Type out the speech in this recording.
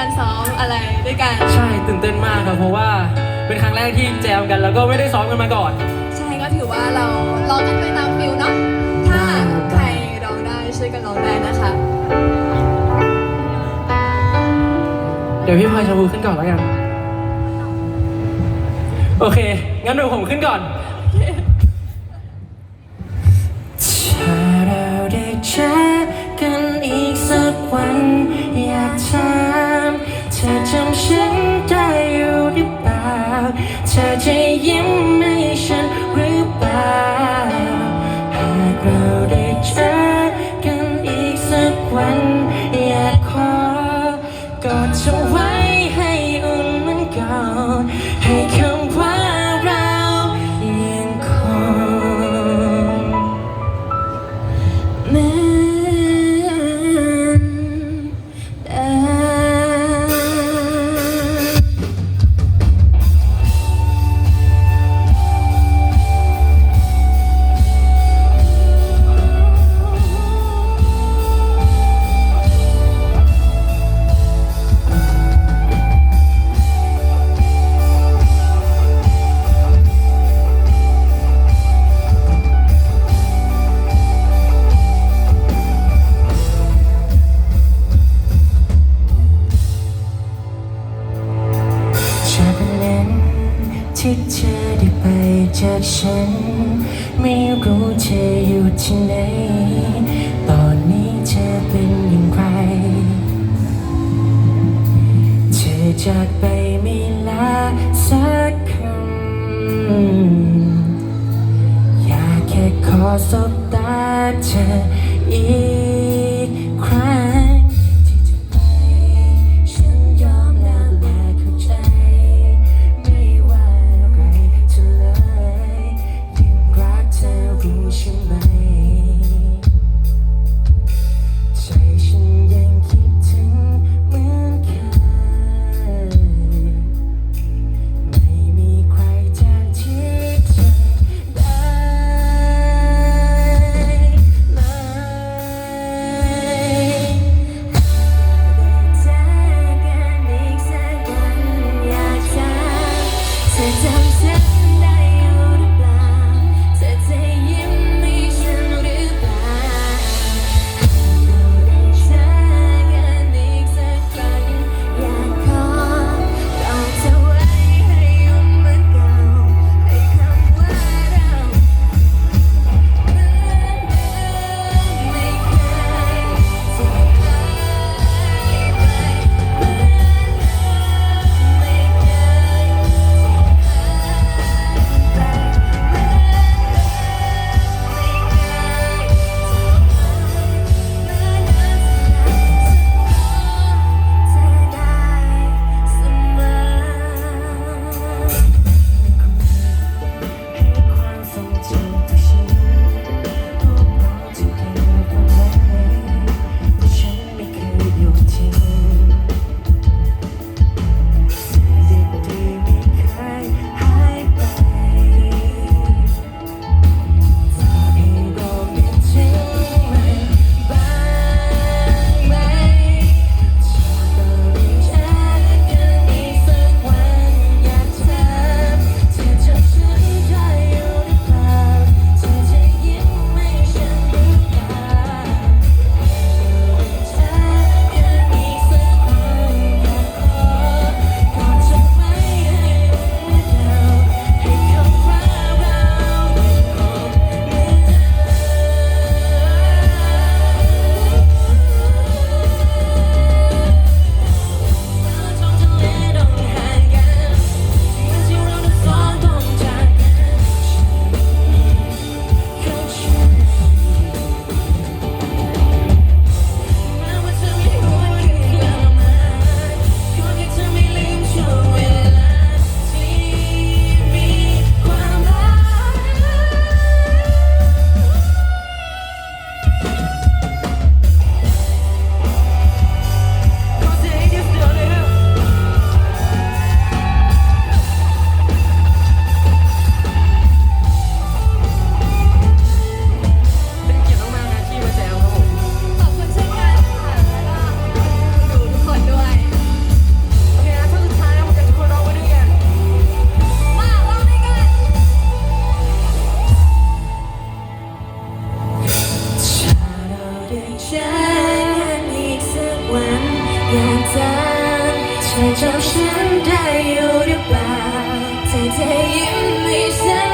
การซ้อมอะไรด้วยกัน ใช่ตื่นเต้นมากครับเพราะว่าเป็นครั้งแรกที่แจมกันแล้วก็ไม่ได้ซ้อมกันมาก่อน ใช่ก็ถือว่าเราร้องกันไปตามฟิลเนาะถ้าใครร้องได้ช่วยกันร้องได้นะคะ เดี๋ยวพี่พลอยชาบูขึ้นก่อนแล้วกัน โอเค งั้นเดี๋ยวผมขึ้นก่อนถ้าเราได้เจ เฉัน ไม่รู้เธออยู่ที่ไหน ตอนนี้เธอเป็นอย่างไร เธอจากไปไม่ลาสักคำ อยากแค่ขอสบตาเธออีก จางเธอจำฉันได้ยู่หรืเปล่าเธอจะยิ้มให้น